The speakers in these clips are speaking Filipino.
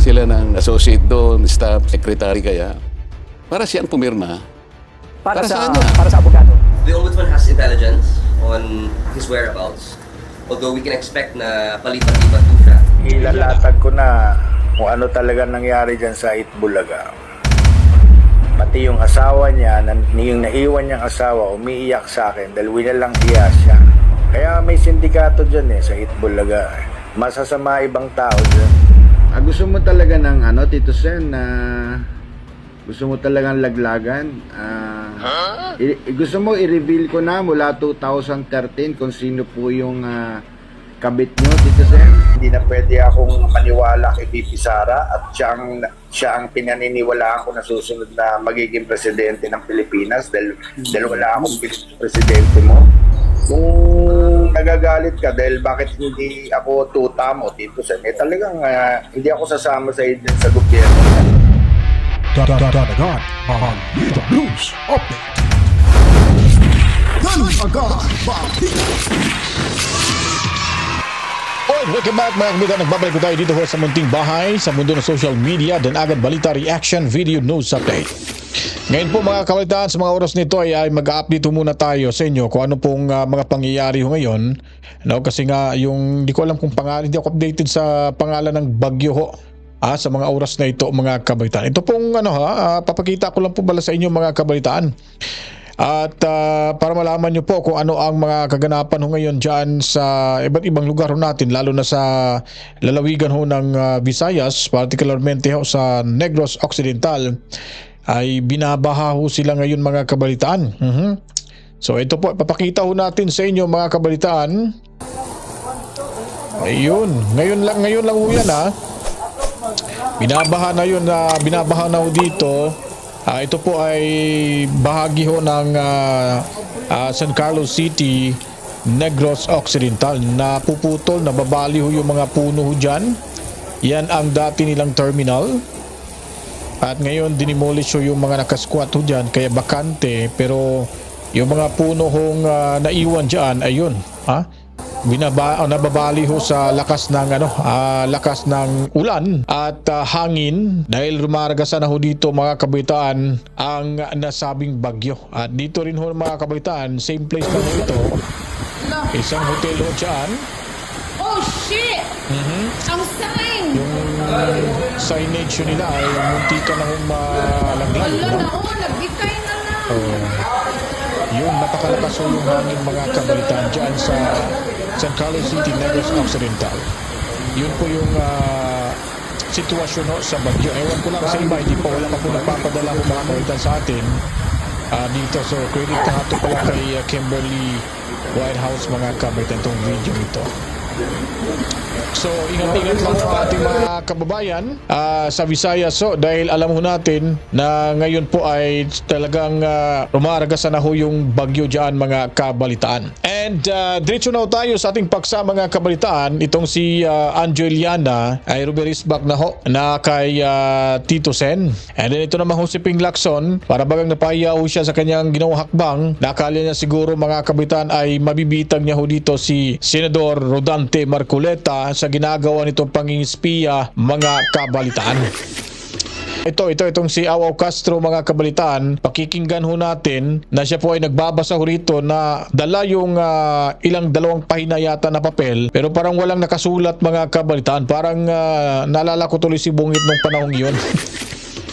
sila ng associate doon, staff, secretary kaya. Para siyang pumirma. Para, Para sa, saan yan? para sa abogado. The Ombudsman has intelligence on his whereabouts. Although we can expect na palipat-lipat po siya. Ilalatag ko na kung ano talaga nangyari dyan sa Itbulaga. Pati yung asawa niya, yung naiwan niyang asawa, umiiyak sa akin dahil winalang hiya siya. Kaya may sindikato dyan eh, sa Itbulaga. Masasama ibang tao dyan. Ah, gusto mo talaga ng ano, Tito Sen, na gusto mo talagang laglagan? Ah, i- gusto mo i-reveal ko na mula 2013 kung sino po yung ah, kabit nyo, Tito Sen? Hindi na pwede akong maniwala kay Bibi Sara at siya ang, siya ang pinaniniwalaan ko na susunod na magiging presidente ng Pilipinas dahil, dahil wala akong pil- presidente mo. Kung nagagalit ka dahil bakit hindi ako tuta mo, Tito Sen, eh talagang ah, hindi ako sasama sa dyan sa gobyerno. Dadagan ang Dito News Update. Dadagan Balita. Alright, welcome back mga kabitan. Nagbabalik ko tayo dito ho sa munting bahay sa mundo ng social media dan agad balita reaction video news update. Ngayon po mga kabalitaan sa mga oras nito ay, ay mag-update muna tayo sa inyo kung ano pong ah, mga pangyayari ho ngayon. No, kasi nga yung hindi ko alam kung pangalan, hindi ako updated sa pangalan ng bagyo ho. Ah, sa mga oras na ito mga kabalitaan. Ito pong ano ha, ah, papakita ko lang po bala sa inyo mga kabalitaan. At ah, para malaman nyo po kung ano ang mga kaganapan ho ngayon dyan sa iba't ibang lugar ho natin, lalo na sa lalawigan ho ng ah, Visayas, particularmente ho sa Negros Occidental, ay binabaha ho sila ngayon mga kabalitaan. Mhm. So ito po, papakita ho natin sa inyo mga kabalitaan. Ayun, ngayon lang, ngayon lang ho yan ha. Binabaha na yun na binabaha na ho dito. Ah, ito po ay bahagi ho ng ah, ah, San Carlos City, Negros Occidental. Napuputol, nababali ho yung mga puno ho dyan. Yan ang dati nilang terminal. At ngayon dinimolish yung mga nakasquat ho dyan kaya bakante pero yung mga puno hong ah, naiwan dyan ayun ha? Binaba oh, nababali ho sa lakas ng ano ah, lakas ng ulan at ah, hangin. Dahil rumaragasan na ho dito mga kabitaan ang nasabing bagyo. At dito rin ho mga kabitaan same place ho ito. Isang hotel ho dyan. Oh shit! Ang sign! Signage yun nila ay munti ka na hong malaglag Wala na oh, nagbitay na lang. Oh. Yun, napakalakas ho yung hangin mga kabalitaan dyan sa San Carlos City, Negros Occidental. Yun po yung ah, sitwasyon ho sa bagyo. Ewan ko lang sa iba, hindi pa wala pa po nagpapadala ho mga kabalitaan sa atin ah, dito. So, credit na nga to pala kay ah, Kimberly Whitehouse mga kabalitaan itong video ito. So, ingat-ingat lang po ating mga kababayan ah, sa Visayas so, dahil alam ho natin na ngayon po ay talagang uh, rumaragasan na ho yung bagyo dyan mga kabalitaan. And uh, diretso na tayo sa ating paksa mga kabalitaan. Itong si uh, Angeliana ay ruberisbak na ho na kay ah, Tito Sen. And then ito naman ho si Ping Lacson para bagang napahiya siya sa kanyang ginawang hakbang. Nakala niya siguro mga kabalitaan ay mabibitag niya ho dito si Senador Rodante Marculeta sa ginagawa nitong pangingispiya mga kabalitaan. Ito, ito, itong si Awaw Castro mga kabalitaan, pakikinggan ho natin na siya po ay nagbabasa ho rito na dala yung ah, ilang dalawang pahina yata na papel pero parang walang nakasulat mga kabalitaan. Parang ah, naalala ko tuloy si Bungit nung panahong yun.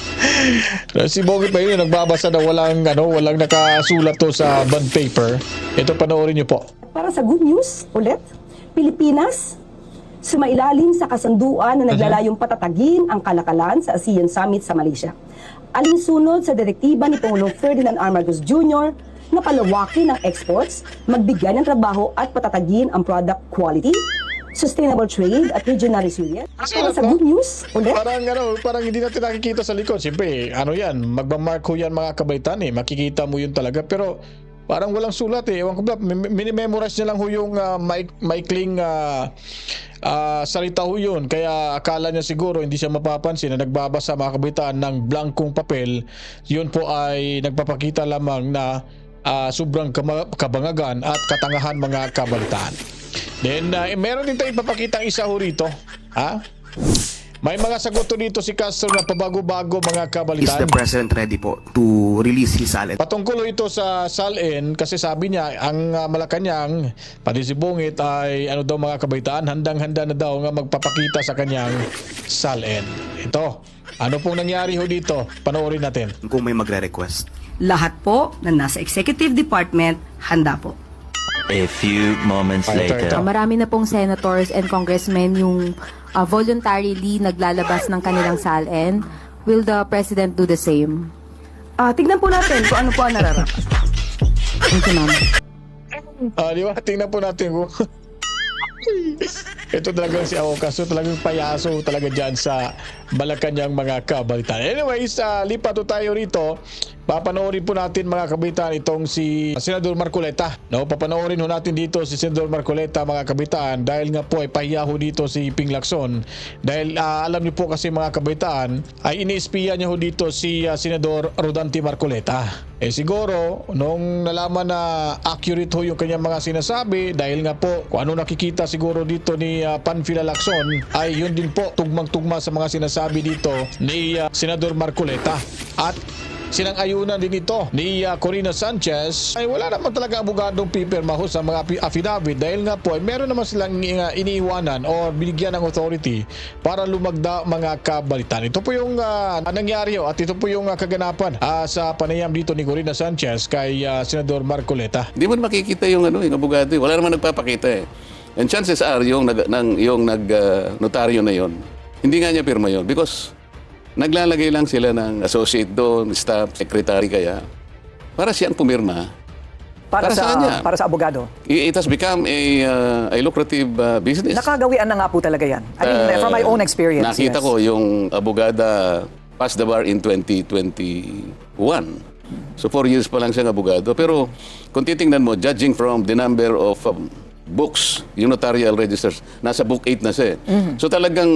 si Bungit pa yun nagbabasa na walang, ano, walang nakasulat to sa bond paper. Ito panoorin niyo po. Para sa good news, ulit, Pilipinas, sumailalim sa kasunduan na naglalayong patatagin ang kalakalan sa ASEAN Summit sa Malaysia. Alinsunod sa direktiba ni Pangulong Ferdinand R. Marcos Jr. na palawakin ang exports, magbigay ng trabaho at patatagin ang product quality, sustainable trade at regional resilience. Para sa good news, ulit, Parang ano, parang hindi natin nakikita sa likod. Siyempre, ano yan, magmamark ho yan mga kabaitan eh. Makikita mo yun talaga. Pero parang walang sulat eh. Ewan ko ba, mi- minimemorize niya lang ho yung uh, maik- maikling ah, ah, salita ho yun. Kaya akala niya siguro hindi siya mapapansin na nagbabasa mga kabaitan ng blankong papel. Yun po ay nagpapakita lamang na ah, sobrang kabangagan at katangahan mga kabalitaan. Then, uh, meron din tayong papakita isa ho rito. Ha? May mga sagot to dito si Castro na pabago-bago mga Is kabalitan. the president ready po to release his salad? Patungkol ito sa Salin kasi sabi niya ang uh, Malacanang pati si Bungit ay ano daw mga kabaitaan handang-handa na daw nga magpapakita sa kanyang Salin. Ito, ano pong nangyari ho dito? Panoorin natin. Kung may magre-request. Lahat po na nasa executive department, handa po. A few moments later. Marami na pong senators and congressmen yung uh, voluntarily naglalabas ng kanilang SALN. Will the president do the same? Ah, tignan po natin kung ano po ang nararapat. Thank you, ma'am. Ah, di ba? Tingnan po natin kung... Ito talagang si Aokaso, talagang payaso talaga dyan sa Malacanang mga kabalitan. Anyways, uh, lipat tayo rito. Papanoorin po natin mga kabitan itong si Senador Marcoleta. No, papanoorin ho natin dito si Senador Marcoleta mga kabitan dahil nga po ay pahiya ho dito si Ping Lacson. Dahil ah, alam niyo po kasi mga kabitan ay iniispiya niya ho dito si ah, Senador Rodante Marcoleta. Eh siguro, nung nalaman na accurate ho yung kanyang mga sinasabi, dahil nga po, kung ano nakikita siguro dito ni uh, Panfila Lacson, ay yun din po, tugmang-tugma sa mga sinasabi dito ni ah, Senador Marcoleta. At Sinang-ayunan din ito ni ah, Corina Sanchez ay wala naman talaga abogadong pipirma ho sa mga affidavit dahil nga po ay meron naman silang uh, iniiwanan o binigyan ng authority para lumagda mga kabalitan. Ito po yung ah, nangyari ho at ito po yung ah, kaganapan ah, sa panayam dito ni Corina Sanchez kay ah, Senador Marcoleta. Hindi mo makikita yung ano, yung abogado. eh. Wala naman nagpapakita eh. And chances are yung nag ng yung nag ah, notaryo na yon. Hindi nga niya pirma yon because naglalagay lang sila ng associate doon, staff, secretary kaya para siyang pumirma. Para, Para sa sa, para sa abogado. It has become a ah, a lucrative ah, business. Nakagawian na nga po talaga yan. I mean, Uh, from my own experience. Nakita yes. ko yung abogada passed the bar in 2021. So four years pa lang siyang abogado. Pero kung titingnan mo, judging from the number of um, books, yung notarial registers, nasa book 8 na siya. Mm-hmm. So talagang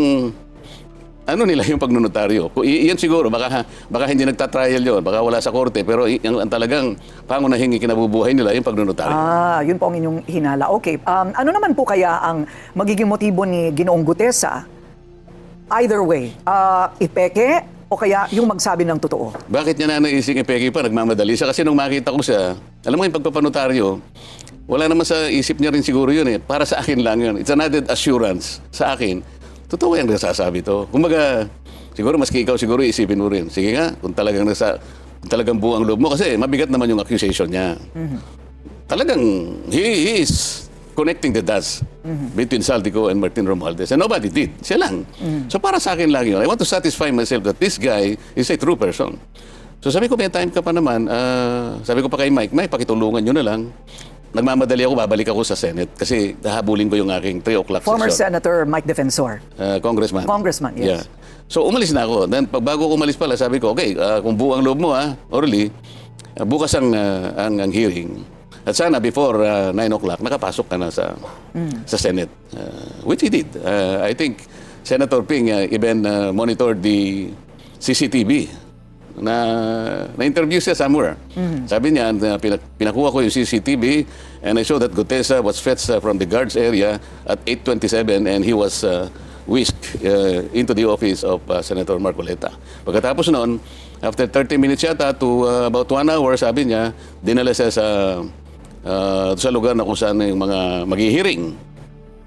ano nila yung pagnonotaryo. Iyan siguro, baka, baka hindi nagtatrial yon baka wala sa korte, pero i- ang, ang talagang pangunahing kinabubuhay nila yung pagnonotaryo. Ah, yun po ang inyong hinala. Okay. Um, ano naman po kaya ang magiging motibo ni Ginoong Gutesa? Either way, ah, ipeke o kaya yung magsabi ng totoo? Bakit niya na naising ipeke pa? Nagmamadali siya. Kasi nung makita ko siya, alam mo yung pagpapanotaryo, wala naman sa isip niya rin siguro yun eh. Para sa akin lang yun. It's an added assurance sa akin. Totoo yung nasasabi to. Kumbaga, siguro maski ikaw siguro isipin mo rin. Sige nga, kung talagang nasa, kung talagang buo ang loob mo. Kasi mabigat naman yung accusation niya. Talagang, he, he is connecting the dots between Saldico and Martin Romualdez. And nobody did. Siya lang. So para sa akin lang yun. I want to satisfy myself that this guy is a true person. So sabi ko, may time ka pa naman. ah, sabi ko pa kay Mike, Mike, pakitulungan nyo na lang. Nagmamadali ako, babalik ako sa Senate kasi hahabulin ko yung aking 3 o'clock Former session. Senator Mike Defensor. Uh, congressman. Congressman, yes. Yeah. So umalis na ako. Then pag bago ko umalis pala, sabi ko, okay, ah, kung buo ang loob mo ha, orally, ah, bukas ang, ah, ang, ang hearing. At sana before ah, 9 o'clock, nakapasok ka na sa, sa Senate. Ah, which he did. Ah, I think Senator Ping ah, even ah, monitored the CCTV na na-interview siya somewhere. Sabi niya, na pinak- pinakuha ko yung CCTV and I saw that Gutesa was fetched uh, from the guards area at 8.27 and he was uh, whisked uh, into the office of uh, Senator Marcoleta. Pagkatapos noon, after 30 minutes yata to uh, about one hour, sabi niya, dinala siya sa, uh, sa lugar na kung saan yung mga maghihiring.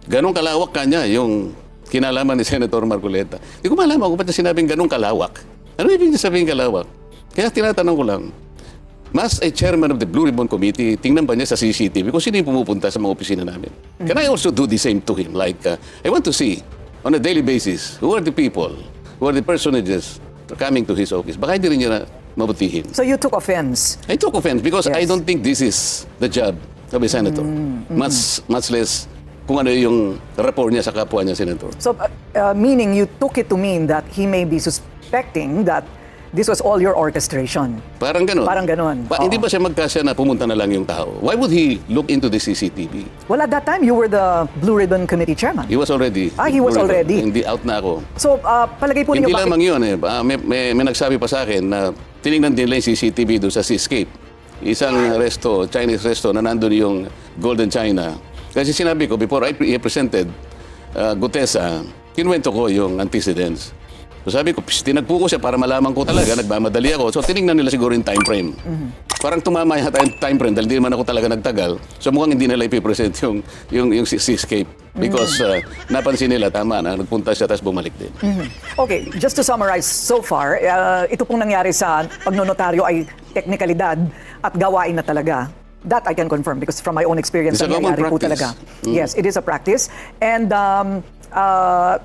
Ganong kalawak kanya yung kinalaman ni Senator Marcoleta. Hindi ko malaman kung ba't niya sinabing ganong kalawak. Ano ibig sabihin kalawak? Kaya tinatanong ko lang, mas a chairman of the Blue Ribbon Committee, tingnan ba niya sa CCTV kung sino yung pumupunta sa mga opisina namin? Can I also do the same to him? Like, uh, I want to see on a daily basis, who are the people, who are the personages coming to his office? Baka hindi rin niya na mabutihin. So you took offense. I took offense because I Yes. don't think this is the job of a senator. Much, much less kung ano yung rapport niya sa kapwa niya senator. So, uh, uh, meaning you took it to mean that he may be suspecting that this was all your orchestration. Parang ganun. Parang ganun. Ba, Oo. hindi ba siya magkasya na pumunta na lang yung tao? Why would he look into the CCTV? Well, at that time, you were the Blue Ribbon Committee chairman. He was already... Ah, he was already. Hindi out na ako. So, uh, palagay po ninyo Hindi bakit- lamang yun eh. Ah, may, may, may nagsabi pa sa akin na tinignan din nila yung CCTV doon sa Seascape. Isang resto, Chinese resto na nandun yung Golden China. Kasi sinabi ko, before I pre- presented uh, Gutesa, kinuwento ko yung antecedents. So sabi ko, "Psh, tinagpo ko siya para malaman ko talaga, nagmamadali ako. So tinignan nila siguro yung time frame. Parang tumama yung time frame dahil di naman ako talaga nagtagal. So mukhang hindi nila ipipresent yung, yung, yung seascape. Because uh, napansin nila, tama na, nagpunta siya tapos bumalik din. Okay, just to summarize so far, uh, ito pong nangyari sa pagnonotaryo ay teknikalidad at gawain na talaga. That I can confirm because from my own experience, It's a common nangyayari po practice. talaga. Mm. Yes, it is a practice. And um, uh,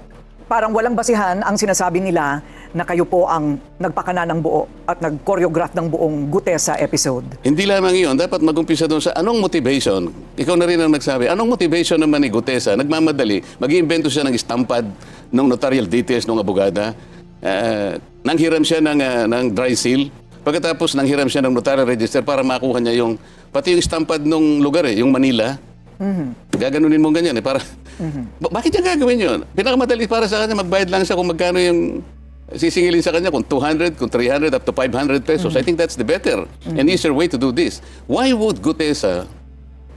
parang walang basihan ang sinasabi nila na kayo po ang nagpakana ng buo at nag-choreograph ng buong Gutesa episode. Hindi lamang iyon, dapat mag-umpisa doon sa anong motivation. Ikaw na rin ang nagsabi, anong motivation naman ni Gutesa? Nagmamadali, mag-iimbento siya ng istampad ng notarial details ng abogada. Uh, nanghiram siya ng, ah, ng dry seal. Pagkatapos nanghiram siya ng notarial register para makuha niya yung, pati yung istampad ng lugar eh, yung Manila. Gaganunin mo ganyan eh, para... Ba- bakit niya gagawin yun? Pinakamadali para sa kanya, magbayad lang siya kung magkano yung sisingilin sa kanya kung 200, kung 300, up to 500 pesos. I think that's the better and easier way to do this. Why would Gutesa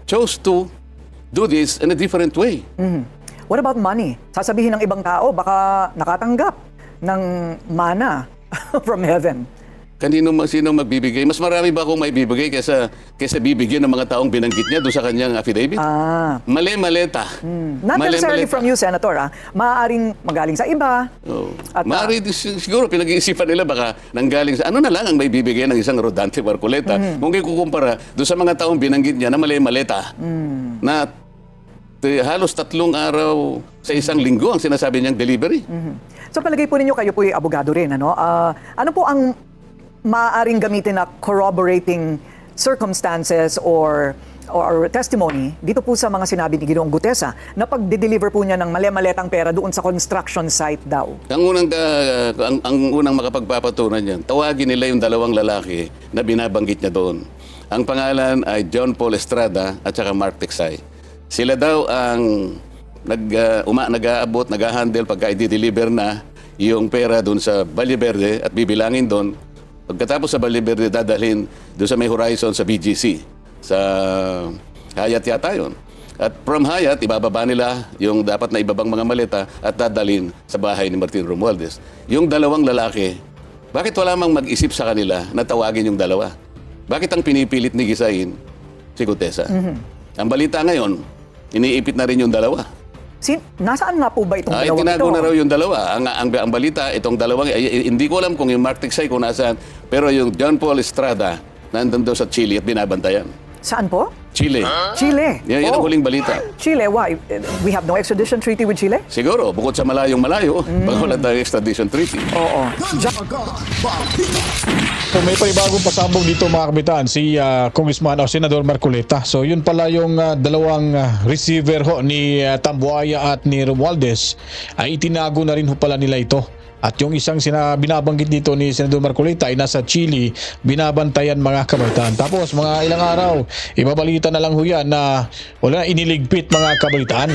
chose to do this in a different way? What about money? Sasabihin ng ibang tao, baka nakatanggap ng mana from heaven. Kanino ma- sino magbibigay? Mas marami ba akong maibibigay kaysa kaysa bibigyan ng mga taong binanggit niya doon sa kanyang affidavit? Ah, Mali-maleta. not necessarily Mali-maleta. from you, Senator. Ah. Maaaring magaling sa iba. Oh. At, Maaari din sig- siguro pinag-iisipan nila baka nanggaling sa ano na lang ang may bibigay ng isang Rodante Marcoleta. Mm-hmm. Kung kayo kukumpara doon sa mga taong binanggit niya na mali-maleta Mm. na t- halos tatlong araw sa isang linggo ang sinasabi niyang delivery. Mm-hmm. So palagay po ninyo kayo po abogado rin. Ano, Ah, ano po ang maaaring gamitin na corroborating circumstances or or testimony dito po sa mga sinabi ni Ginoong Gutesa na pag-deliver po niya ng mali-maletang pera doon sa construction site daw. Ang unang, ka- ang, ang unang makapagpapatunan yan, tawagin nila yung dalawang lalaki na binabanggit niya doon. Ang pangalan ay John Paul Estrada at saka Mark Texay. Sila daw ang nag, uh, uma, nag-aabot, nag-handle pagka i-deliver na yung pera doon sa Valle Verde at bibilangin doon. Pagkatapos sa Valle Verde, dadalhin doon sa may horizon sa BGC. Sa Hayat yata yun. At from Hayat, ibababa nila yung dapat na ibabang mga maleta at dadalhin sa bahay ni Martin Romualdez. Yung dalawang lalaki, bakit wala mang mag-isip sa kanila na tawagin yung dalawa? Bakit ang pinipilit ni Gisain si Gutesa? Ang balita ngayon, iniipit na rin yung dalawa. Sin nasaan nga po ba itong Ay, dalawang tinago ito? na raw yung dalawa. Ang, ang, ang balita, itong dalawang, ay, hindi ko alam kung yung Mark Texay kung nasaan, pero yung John Paul Estrada, nandun daw sa Chile at binabantayan. Saan po? Chile. Chile. Yan, yan ang Oh. huling balita. Chile, why? We have no extradition treaty with Chile? Siguro, bukod sa malayong malayo, baka wala tayong extradition treaty. Oo. So may panibagong pasabog dito mga kabitan, si ah, Congressman o Senador Marcoleta. So yun pala yung ah, dalawang ah, receiver ho ni ah, Tambuaya at ni Romualdez ay itinago na rin ho pala nila ito. At yung isang sina, binabanggit dito ni Senador Marcolita ay nasa Chile, binabantayan mga kabalitaan. Tapos mga ilang araw, ibabalita na lang ho yan na wala na iniligpit mga kabalitaan.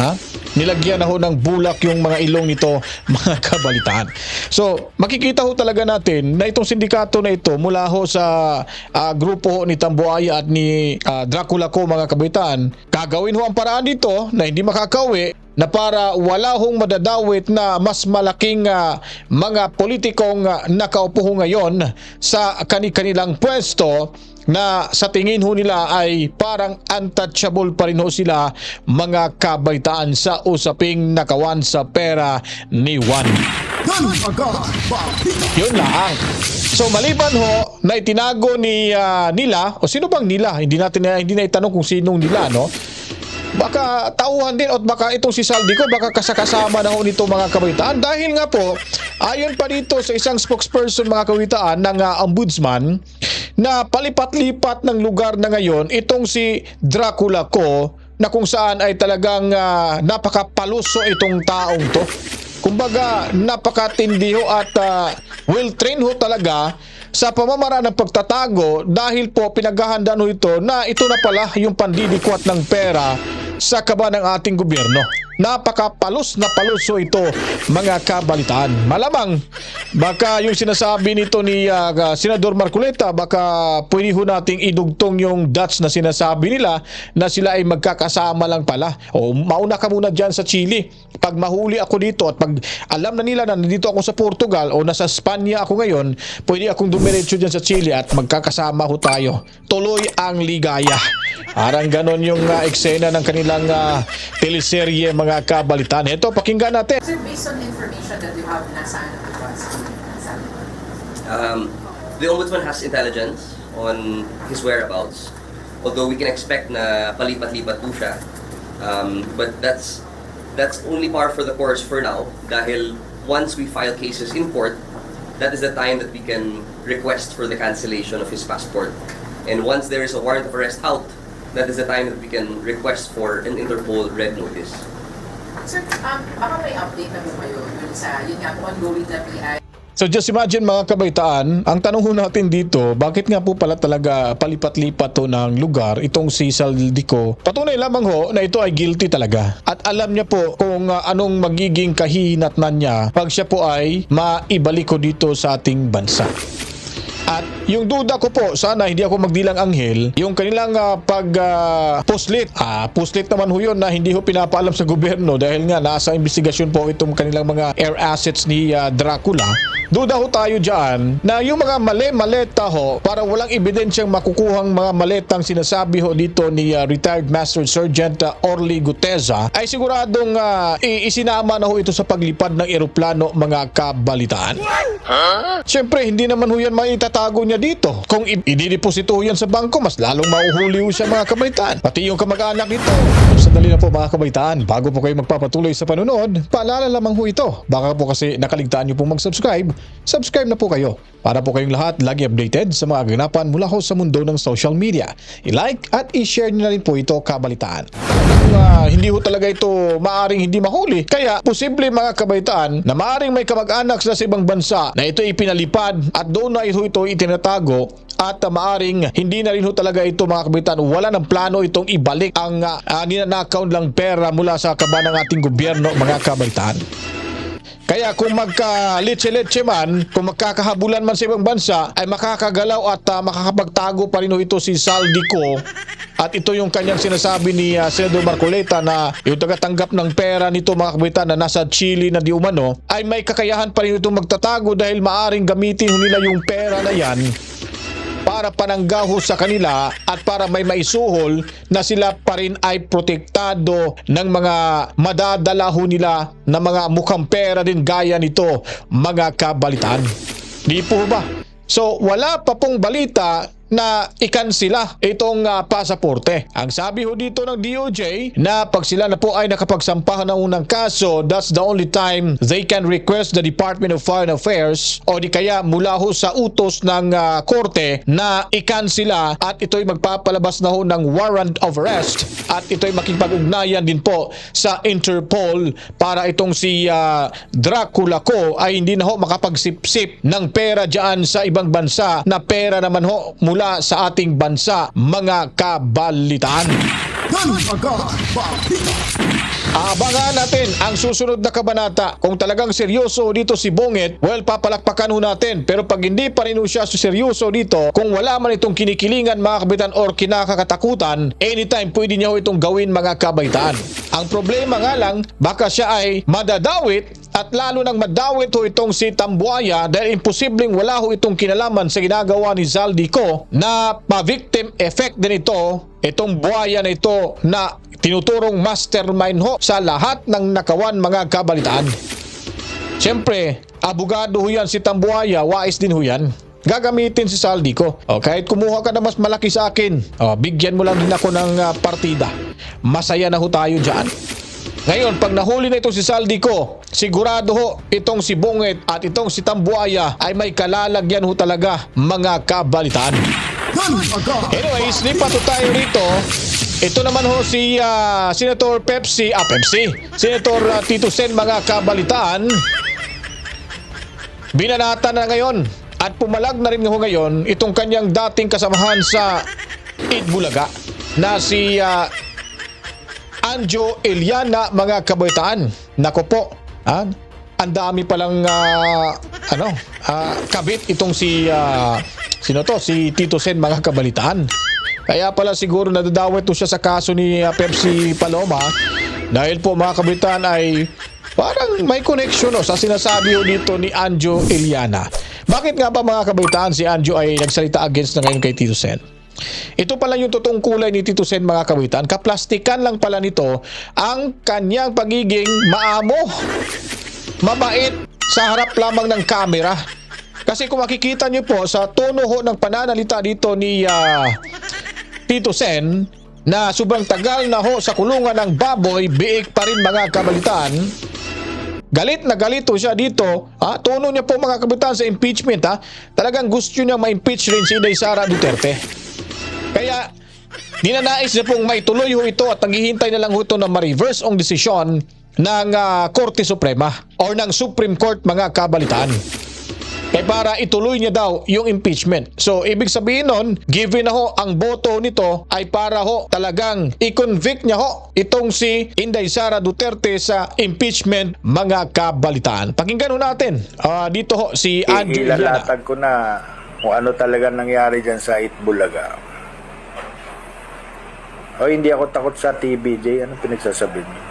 Ha? Nilagyan na ho ng bulak yung mga ilong nito mga kabalitaan. So makikita ho talaga natin na itong sindikato na ito mula ho sa ah, grupo ho ni Tambuaya at ni ah, Dracula ko mga kabalitaan, gagawin ho ang paraan dito na hindi makakauwi na para wala hong madadawit na mas malaking ah, mga politikong ah, nakaupo ngayon sa kani-kanilang pwesto na sa tingin ho nila ay parang untouchable pa rin ho sila mga kabaitaan sa usaping nakawan sa pera ni Juan. Yun lang. So maliban ho na itinago ni ah, nila o sino bang nila? Hindi natin na hindi na itanong kung sinong nila no. Baka tauhan din at baka itong si Saldico baka kasakasama na ho nito mga kawitaan dahil nga po ayon pa dito sa isang spokesperson mga kawitaan ng ah, ombudsman na palipat-lipat ng lugar na ngayon itong si Dracula ko na kung saan ay talagang ah, napakapaluso itong taong to. Kumbaga napakatindi ho at ah, well trained ho talaga sa pamamaraan ng pagtatago dahil po pinaghahandaan ho ito na ito na pala yung pandidikwat ng pera sa kaba ng ating gobyerno. Napakapalos na paluso ito mga kabalitaan. Malamang baka yung sinasabi nito ni ah, Senador Marcoleta baka pwede ho nating idugtong yung Dutch na sinasabi nila na sila ay magkakasama lang pala. O mauna ka muna dyan sa Chile. Pag mahuli ako dito at pag alam na nila na nandito ako sa Portugal o nasa Spanya ako ngayon, pwede akong dumiretso dyan sa Chile at magkakasama ho tayo. Tuloy ang ligaya. Parang ganon yung ah, eksena ng kanilang ah, teleserye mga kabalitan. Ito, pakinggan natin. Sir, based on information that you have, nasaan ang? Um, the Ombudsman has intelligence on his whereabouts. Although we can expect na palipat-lipat po siya. Um, but that's that's only par for the course for now dahil once we file cases in court, that is the time that we can request for the cancellation of his passport. And once there is a warrant of arrest out, that is the time that we can request for an Interpol red notice. Sir, um, baka may update na po kayo dun sa, yun nga, ongoing na PI. So just imagine mga kabaitaan, ang tanong ho natin dito, bakit nga po pala talaga palipat-lipat to ng lugar itong si Saldico? Patunay lamang ho na ito ay guilty talaga. At alam niya po kung uh, anong magiging kahihinatnan niya pag siya po ay maibalik ko dito sa ating bansa. At yung duda ko po, sana hindi ako magdilang anghel, yung kanilang ah, pag ah, puslit, ah, puslit naman ho yun na hindi ho pinapaalam sa gobyerno dahil nga nasa investigasyon po itong kanilang mga air assets ni ah, Dracula. Duda ho tayo dyan na yung mga mali-maleta ho, para walang ebidensyang makukuhang mga maletang sinasabi ho dito ni ah, retired Master Sergeant ah, Orly Guteza, ay siguradong i- isinama na ho ito sa paglipad ng eroplano mga kabalitaan. Siyempre, hindi naman ho yan maitatago niya dito. Kung idideposito ho yan sa bangko, mas lalong mauhuli ho siya mga kabaitaan. Pati yung kamag-anak nito. Sandali na po mga kabaitaan. Bago po kayo magpapatuloy sa panonood, paalala lamang ho ito. Baka po kasi nakaligtaan niyo pong mag-subscribe, subscribe na po kayo. Para po kayong lahat lagi updated sa mga ganapan mula ho sa mundo ng social media. I-like at i-share niyo na rin po ito kabalitaan. Ah, hindi ho talaga ito maaring hindi mahuli. Kaya posible mga kabaitaan na maaring may kamag-anak sa ibang bansa na ito ipinalipad at doon na ito, ito itinatago at maaring hindi na rin ho talaga ito mga kabaitaan wala ng plano itong ibalik ang uh, ninanakaw lang pera mula sa kaba ng ating gobyerno mga kabaitaan. Kaya kung magka-litse-litse man, kung magkakahabulan man sa ibang bansa, ay makakagalaw at ah, makakapagtago pa rin ito si Saldico. At ito yung kanyang sinasabi ni uh, Senador Marcoleta na yung tagatanggap ng pera nito mga kabitan na nasa Chile na di umano, ay may kakayahan pa rin itong magtatago dahil maaring gamitin nila yung pera na yan para pananggaho sa kanila at para may maisuhol na sila pa rin ay protektado ng mga madadala ho nila na mga mukhang pera din gaya nito mga kabalitan. Di po ba? So wala pa pong balita na ikansila itong ah, pasaporte. Ang sabi ho dito ng DOJ na pag sila na po ay nakapagsampahan ng unang kaso, that's the only time they can request the Department of Foreign Affairs o di kaya mula ho sa utos ng ah, korte na ikansila at ito'y magpapalabas na ho ng warrant of arrest at ito'y makipag-ugnayan din po sa Interpol para itong si ah, Dracula ko ay hindi na ho makapagsipsip ng pera dyan sa ibang bansa na pera naman ho mula sa ating bansa mga kabalitaan. Abangan natin ang susunod na kabanata. Kung talagang seryoso dito si Bongit, well, papalakpakan ho natin. Pero pag hindi pa rin siya seryoso dito, kung wala man itong kinikilingan mga kabitan or kinakakatakutan, anytime pwede niya ho itong gawin mga kabaitaan. Ang problema nga lang, baka siya ay madadawit at lalo nang madawit ho itong si Tambuaya dahil imposibleng wala ho itong kinalaman sa ginagawa ni Zaldico na pa-victim effect din ito itong buhaya na ito na tinuturong mastermind ho sa lahat ng nakawan mga kabalitaan. Siyempre, abogado ho yan si Tambuaya, wais din ho yan. Gagamitin si Saldi ko. O, kahit kumuha ka na mas malaki sa akin, o, bigyan mo lang din ako ng ah, partida. Masaya na ho tayo dyan. Ngayon, pag nahuli na itong si Saldi ko, sigurado ho itong si Bunget at itong si Tambuaya ay may kalalagyan ho talaga mga kabalitaan. Dagdagan Anyways, lipat ho tayo rito. Ito naman ho si ah, Senator Pepsi, ah Pepsi, Senator ah, Tito Sen mga kabalitaan. Binanatan na ngayon At pumalag na rin ho ngayon itong kanyang dating kasamahan sa Itbulaga na si ah, Anjo Eliana mga kabaitaan. Nako po, ah, ang dami palang ah, ano, ah, kabit itong si ah, sino to? Si Tito Sen mga kabalitaan. Kaya pala siguro nadadawit to siya sa kaso ni ah, Pepsi Paloma dahil po mga kabalitaan ay parang may connection no, sa sinasabi dito ni Anjo Eliana. Bakit nga ba mga kabalitaan si Anjo ay nagsalita against na ngayon kay Tito Sen? Ito pala yung totoong kulay ni Tito Sen mga kawitan. Kaplastikan lang pala nito ang kanyang pagiging maamo. Mabait sa harap lamang ng kamera. Kasi kung makikita niyo po sa tono ng pananalita dito ni ah, Tito Sen na sobrang tagal na ho sa kulungan ng baboy, biik pa rin mga kabalitan. Galit na galito siya dito. Ha? Tono niya po mga kabitan sa impeachment. Ha? Talagang gusto niya ma-impeach rin si Inday Sara Duterte. Kaya ninanais niya pong may tuloy ho ito at naghihintay na lang ho ito na ma-reverse ang desisyon ng ah, Korte Suprema or ng Supreme Court mga kabalitaan. Kaya para ituloy niya daw yung impeachment. So, ibig sabihin nun, given na ho ang boto nito ay para ho talagang i-convict niya ho itong si Inday Sara Duterte sa impeachment mga kabalitaan. Pakinggan ho natin. Ah, dito ho si Andrew. Ilalatag ko na kung ano talaga nangyari dyan sa Itbulaga. O hindi ako takot sa TBJ. Ano pinagsasabi niyo?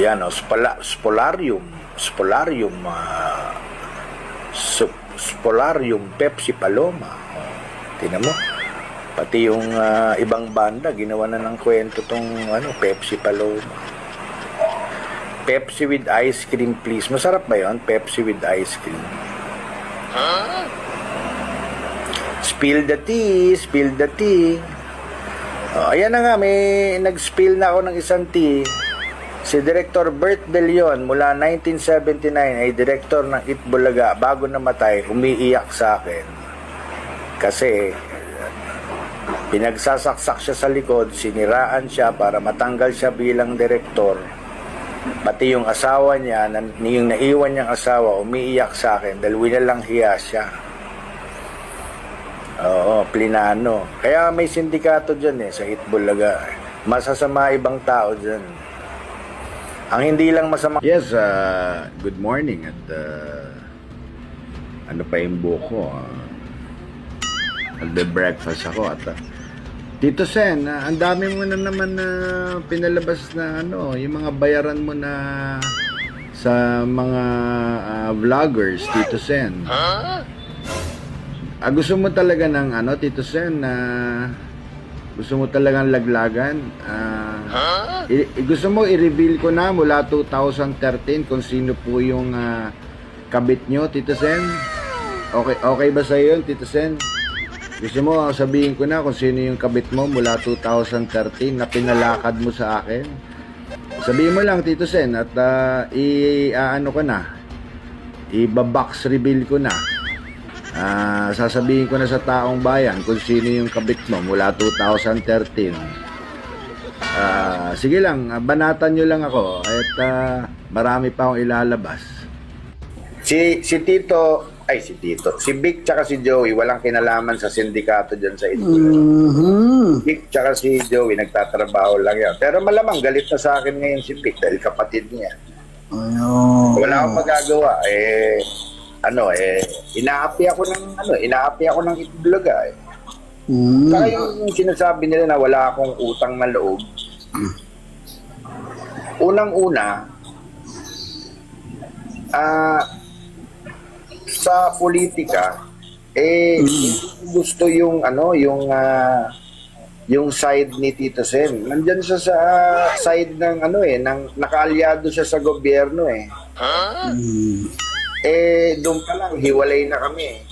Yan o, spala, spolarium. Spolarium. ah, sup- spolarium Pepsi Paloma. O, Tingnan mo. Pati yung ah, ibang banda, ginawa na ng kwento tong ano, Pepsi Paloma. Pepsi with ice cream, please. Masarap ba yun? Pepsi with ice cream. Spill the tea, spill the tea. Oh, ayan na nga, may nag-spill na ako ng isang tea. Si Director Bert De Leon mula 1979 ay director ng Itbulaga bago namatay, umiiyak sa akin. Kasi Pinagsasaksak siya sa likod, siniraan siya para matanggal siya bilang direktor. Pati yung asawa niya, na- yung naiwan niyang asawa, umiiyak sa akin dahil winalang hiya siya. Oo, plinano. Kaya may sindikato dyan eh, sa Itbulaga. Masasama ibang tao dyan. Ang hindi lang masama... Yes, uh, good morning at uh, ano pa yung buko. Uh, Nagbe-breakfast ako at uh, Tito Sen, uh, ang dami mo na naman na pinalabas na ano, yung mga bayaran mo na sa mga uh, vloggers, Tito Sen. Ah, gusto mo talaga ng ano, Tito Sen, na gusto mo talagang laglagan? Ah, i- i- gusto mo i-reveal ko na mula 2013 kung sino po yung ah, kabit nyo, Tito Sen? Okay, okay ba sa yun, Tito Sen? Gusto mo sabihin ko na kung sino yung kabit mo mula 2013 na pinalakad mo sa akin? Sabihin mo lang, Tito Sen, at ah, i ano ko na, i-box reveal ko na. Ah, sasabihin ko na sa taong bayan kung sino yung kabit mo mula 2013. Ah, sige lang, ah, banatan nyo lang ako at ah, marami pa akong ilalabas. Si, si Tito, ay si Tito, si Vic tsaka si Joey, walang kinalaman sa sindikato dyan sa Itbulaga. Vic tsaka si Joey, nagtatrabaho lang yan. Pero malamang galit na sa akin ngayon si Vic dahil kapatid niya. Wala akong magagawa. Eh, ano eh, inaapi ako ng, ano, inaapi ako ng Itbulaga eh. Saka yung sinasabi nila na wala akong utang na loob. Unang-una, ah, sa politika, eh, gusto yung, ano, yung, ah, yung side ni Tito Sen. Nandyan siya sa side ng, ano eh, ng, nakaalyado siya sa gobyerno eh. Eh, doon pa lang, hiwalay na kami.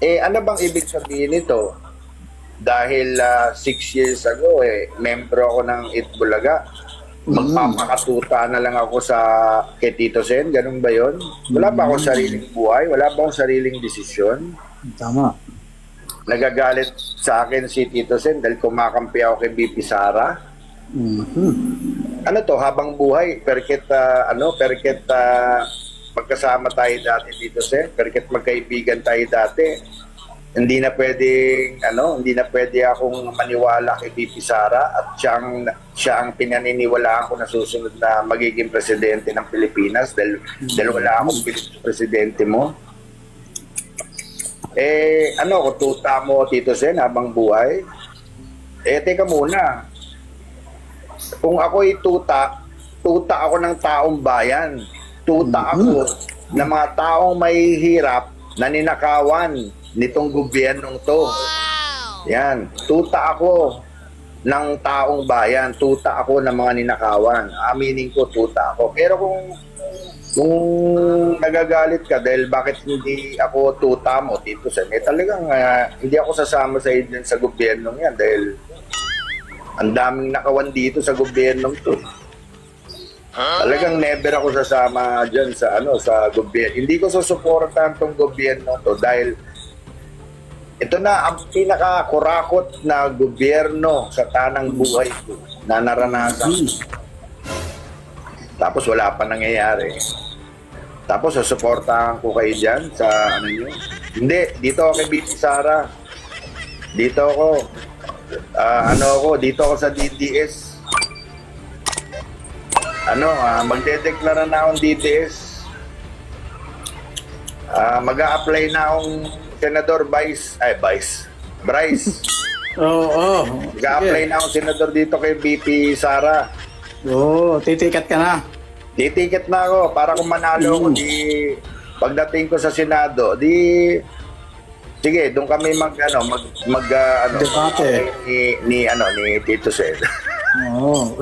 Eh, ano bang ibig sabihin nito? Dahil ah, six years ago, eh, membro ako ng Itbulaga. Magpapakatuta na lang ako sa kay Tito Sen, ganun ba yon? Wala ba akong sariling buhay? Wala ba akong sariling desisyon? Tama. Nagagalit sa akin si Tito Sen dahil kumakampi ako kay BP Sara. Ano to, habang buhay, perket, ah, ano, perket ah, magkasama tayo dati dito, sir. Perket magkaibigan tayo dati. Hindi na pwedeng, ano, hindi na pwede akong maniwala kay BP Sara at siyang, siya ang pinaniniwalaan ko na susunod na magiging presidente ng Pilipinas dahil, dahil wala akong presidente mo. Eh, ano, kung tuta mo, Tito Sen, habang buhay, eh, teka muna. Kung ako'y tuta, tuta ako ng taong bayan. Tuta ako ng mga taong may hirap na ninakawan nitong gobyernong to. Yan. Tuta ako ng taong bayan. Tuta ako ng mga ninakawan. Aminin ko, tuta ako. Pero kung kung nagagalit ka dahil bakit hindi ako tuta mo, Tito Sen, eh talagang ah, hindi ako sasama sa din sa gobyernong yan dahil ang daming nakawan dito sa gobyernong to. Talagang never ako sasama diyan sa ano sa gobyerno. Hindi ko susuportahan tong gobyerno to dahil ito na ang pinaka-kurakot na gobyerno sa tanang buhay ko na naranasan. Tapos wala pa nangyayari. Tapos susuportahan ko kayo dyan sa ano nyo. Hindi, dito ako kay BP Sara. Dito ako. Ah, ano ako, dito ako sa DDS. Ano, ah, magdedeklara na akong DDS. Ah, mag-a-apply na akong senador vice, ay vice, Bryce. Oo, oo. Mag-a-apply na akong senador dito kay BP Sara. Oo, titikat ka na. Titiket na ako para kung manalo ako di pagdating ko sa Senado, di sige, doon kami mag ano, mag mag ah, ano Debate. ni, ni ano ni Tito Sed. Oo.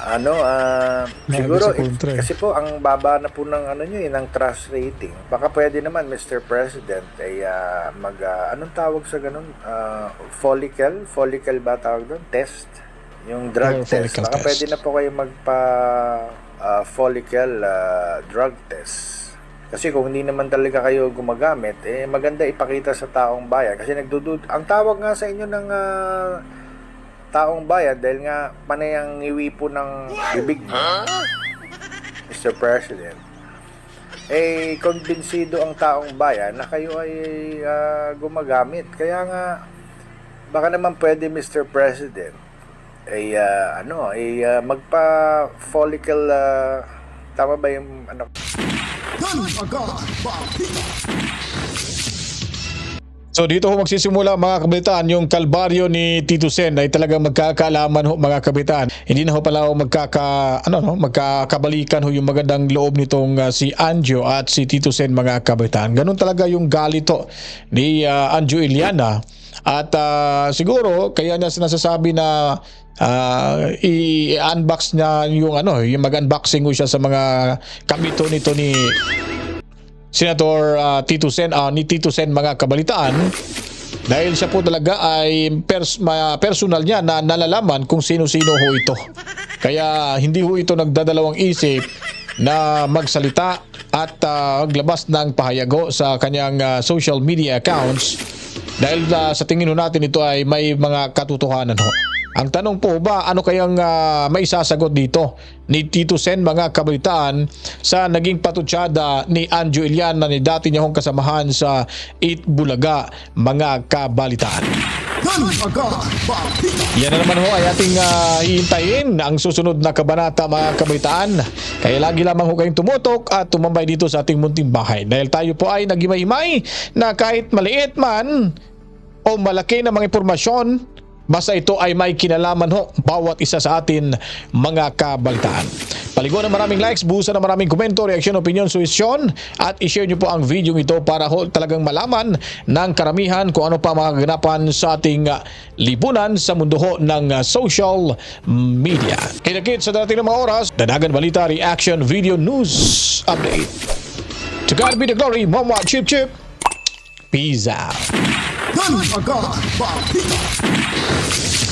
Ano, ah, siguro, eh. kasi po, ang baba na po ng, ano nyo, eh, ng trust rating. Baka pwede naman, Mr. President, ay ah, mag, ah, anong tawag sa ganun? Ah, follicle? Follicle ba tawag doon? Test? Yung drug Oh, test. Baka test. pwede na po kayo magpa ah, follicle ah, drug test. Kasi kung hindi naman talaga kayo gumagamit, eh maganda ipakita sa taong bayan. Kasi nagdudud... Ang tawag nga sa inyo ng ah, taong bayan dahil nga panay ang ngiwi po ng bibig niyo, Mr. President, eh, konbinsido ang taong bayan na kayo ay ah, gumagamit. Kaya nga, baka naman pwede, Mr. President, ay ah, ano, ay ah, magpa follicle ah, tama ba yung ano Gun. So dito ho magsisimula mga kabitan yung kalbaryo ni Tito Sen ay talagang magkakaalaman ho mga kabitan. Hindi na ho pala ho magkaka ano no magkakabalikan ho yung magandang loob nitong uh, si Anjo at si Tito Sen mga kabitan. Ganun talaga yung galito ni uh, Anjo Iliana at uh, siguro kaya niya sinasasabi na uh, i-unbox niya yung ano yung mag-unboxing ho siya sa mga kamito nito ni Senator uh, Tito Sen uh, ni Tito Sen mga kabalitaan dahil siya po talaga ay pers- personal niya na nalalaman kung sino-sino ho ito. Kaya hindi ho ito nagdadalawang isip na magsalita at uh, maglabas ng pahayago sa kanyang uh, social media accounts dahil uh, sa tingin ho natin ito ay may mga katotohanan ho. Ang tanong po ba, ano kayang uh, may sasagot dito ni Tito Sen mga kabalitaan sa naging patutsada ni Anjo Iliana ni dati niya hong kasamahan sa Eat Bulaga mga kabalitaan. Yan na naman ho ay ating uh, hihintayin ang susunod na kabanata mga kabaitaan. Kaya lagi lamang ho kayong tumutok at tumambay dito sa ating munting bahay. Dahil tayo po ay nagimay-himay na kahit maliit man o malaki na mga impormasyon, basta ito ay may kinalaman ho bawat isa sa atin mga kabalitaan. Paligo ng maraming likes, busa ng maraming komento, reaksyon, opinion, suwestyon at i-share nyo po ang video ito para ho talagang malaman ng karamihan kung ano pa mga ganapan sa ating uh, lipunan sa mundo ho ng uh, social media. Kinakit sa dating ng mga oras, Danagan Balita Reaction Video News Update. To God be the glory, Mama Chip Chip. Peace out. Come, my God, Bob Peter.